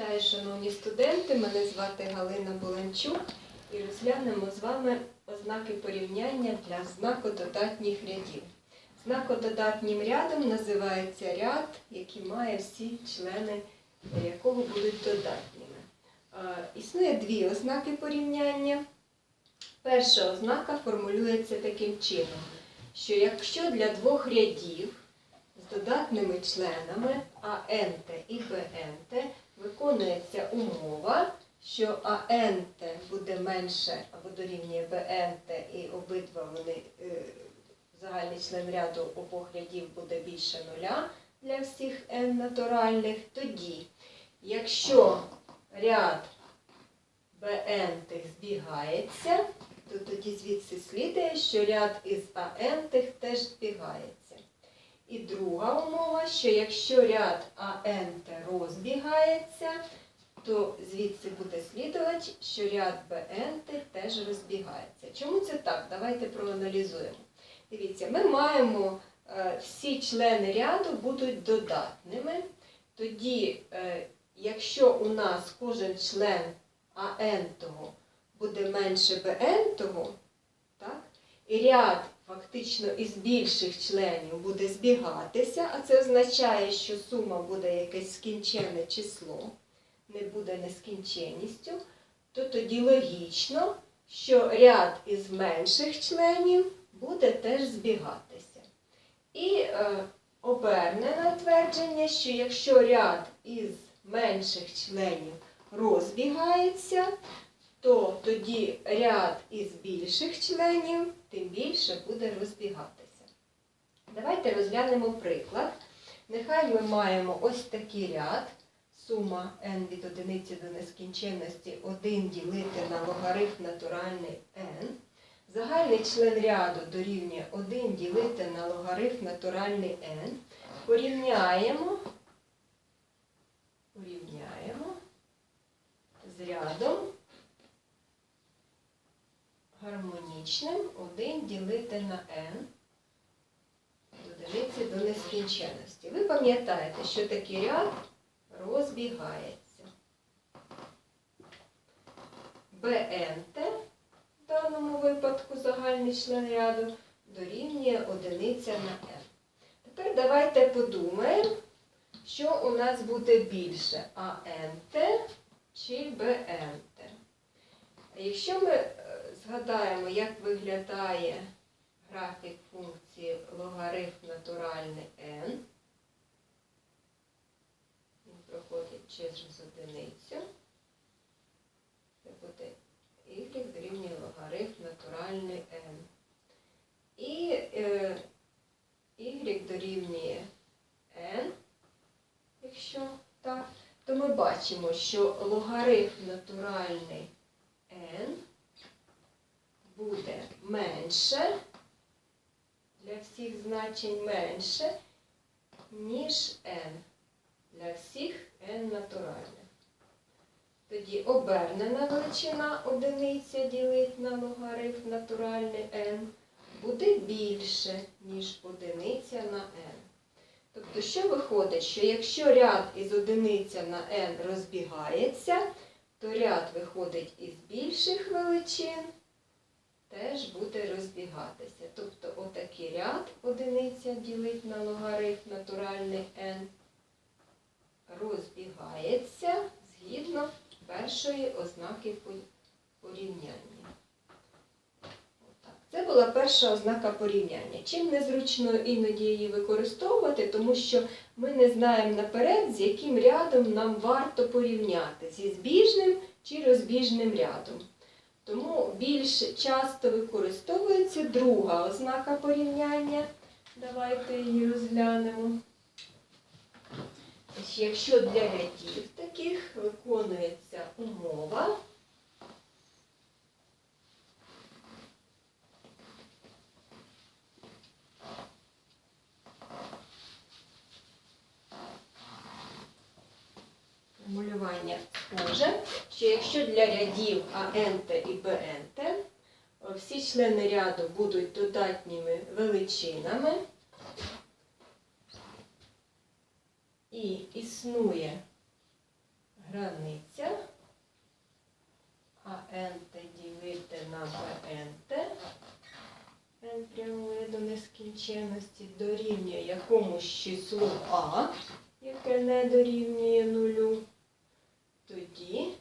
Вітаю, шановні студенти! Мене звати Галина Буланчук і розглянемо з вами ознаки порівняння для знакододатніх рядів. Знакододатнім рядом називається ряд, який має всі члени якого будуть додатніми. Існує дві ознаки порівняння. Перша ознака формулюється таким чином, що якщо для двох рядів з додатними членами АНТ і БНТ виконується умова, що АНТ буде менше або дорівнює БНТ, і обидва вони е, загальний член ряду обох рядів буде більше нуля для всіх n натуральних, тоді, якщо ряд БН збігається, то тоді звідси слідує, що ряд із АН теж збігається. І друга умова, що якщо ряд АНТ розбігається, то звідси буде слідувати, що ряд БНТ теж розбігається. Чому це так? Давайте проаналізуємо. Дивіться, ми маємо е, всі члени ряду будуть додатними. Тоді, е, якщо у нас кожен член АН того буде менше БН того, так, і ряд фактично із більших членів буде збігатися, а це означає, що сума буде якесь скінчене число, не буде нескінченністю, то тоді логічно, що ряд із менших членів буде теж збігатися. І е, обернене твердження, що якщо ряд із менших членів розбігається, то тоді ряд із більших членів тим більше буде розбігатися. Давайте розглянемо приклад. Нехай ми маємо ось такий ряд. Сума n від одиниці до нескінченності 1 ділити на логарифм натуральний n. Загальний член ряду дорівнює 1 ділити на логарифм натуральний n. Порівняємо, порівняємо з рядом гармонічним 1 ділити на n до одиниці до нескінченності. Ви пам'ятаєте, що такий ряд розбігається. БНТ в даному випадку загальний член ряду дорівнює одиниця на n. Тепер давайте подумаємо, що у нас буде більше АНТ чи БНТ. Якщо ми е, згадаємо, як виглядає графік функції логарифм натуральний n, він проходить через одиницю, це буде y дорівнює логарифм натуральний n. І е, y дорівнює n, якщо так, то ми бачимо, що логарифм натуральний буде менше, для всіх значень менше, ніж n для всіх n натуральних. Тоді обернена величина одиниця ділить на логарифм натуральний n буде більше, ніж одиниця на n. Тобто, що виходить, що якщо ряд із одиниця на n розбігається, то ряд виходить із більших величин, теж буде розбігатися. Тобто отакий ряд одиниця ділить на логарифм натуральний n розбігається згідно першої ознаки порівняння. Це була перша ознака порівняння. Чим незручно іноді її використовувати, тому що ми не знаємо наперед, з яким рядом нам варто порівняти зі збіжним чи розбіжним рядом. Тому більш часто використовується друга ознака порівняння. Давайте її розглянемо. Якщо для рядів таких виконується умова, схоже, що якщо для рядів АНТ і БНТ е, всі члени ряду будуть додатніми величинами, і існує границя. А nt ділити на bnt. n прямує до нескінченності дорівнює якомусь числу а, яке не дорівнює нулю. Тоді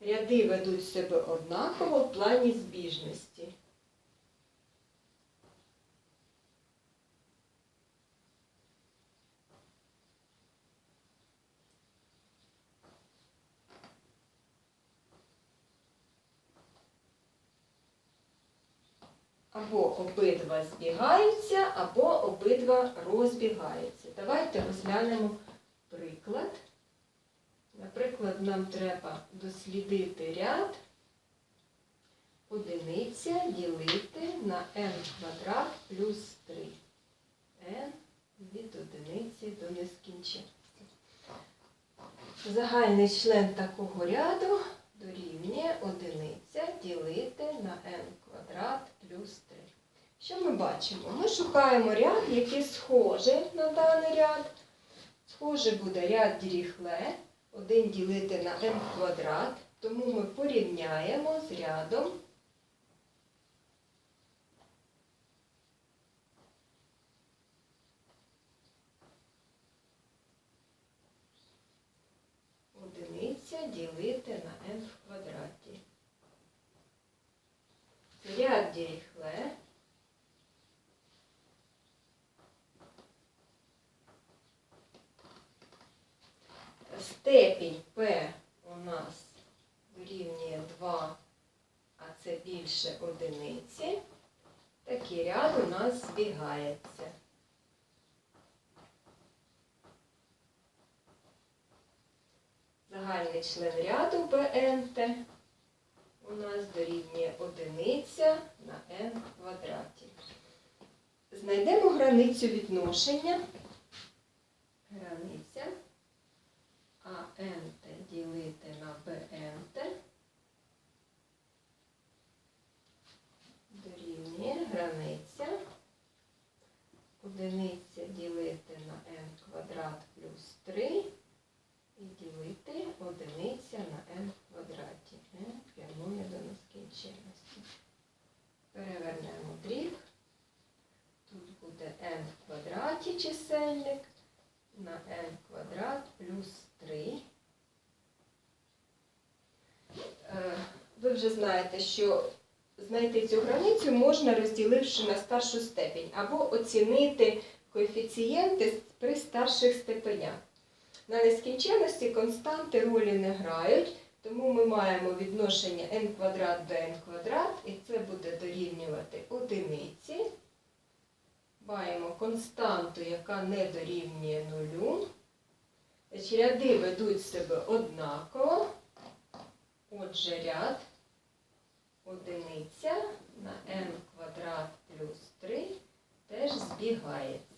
ряди ведуть себе однаково в плані збіжності. Або обидва збігаються, або обидва розбігаються. Давайте розглянемо приклад. Наприклад, нам треба дослідити ряд одиниця ділити на n квадрат плюс 3. n від одиниці до нескінченності. Загальний член такого ряду дорівнює одиниця ділити на n квадрат плюс 3. Що ми бачимо? Ми шукаємо ряд, який схожий на даний ряд. Схоже буде ряд діріхле, 1 ділити на m квадрат, тому ми порівняємо з рядом одиниця ділити на n в квадраті. Це ряд діріхле. Степінь P у нас дорівнює 2, а це більше одиниці. Такий ряд у нас збігається. Загальний член ряду BNT у нас дорівнює одиниця на n квадраті. Знайдемо границю відношення. Границя АНТ ділити на БНТ дорівнює границя одиниця ділити на n квадрат плюс 3 і ділити одиниця на n квадраті. n прямує до нескінченності. Перевернемо дріб. Тут буде n в квадраті чисельник на n квадрат плюс 3. Е, Ви вже знаєте, що знайти цю границю можна, розділивши на старшу степінь, або оцінити коефіцієнти при старших степенях. На нескінченності константи ролі не грають, тому ми маємо відношення n квадрат до n квадрат, і це буде дорівнювати одиниці. Маємо константу, яка не дорівнює нулю. Ряди ведуть себе однаково. Отже, ряд одиниця на n квадрат плюс 3 теж збігається.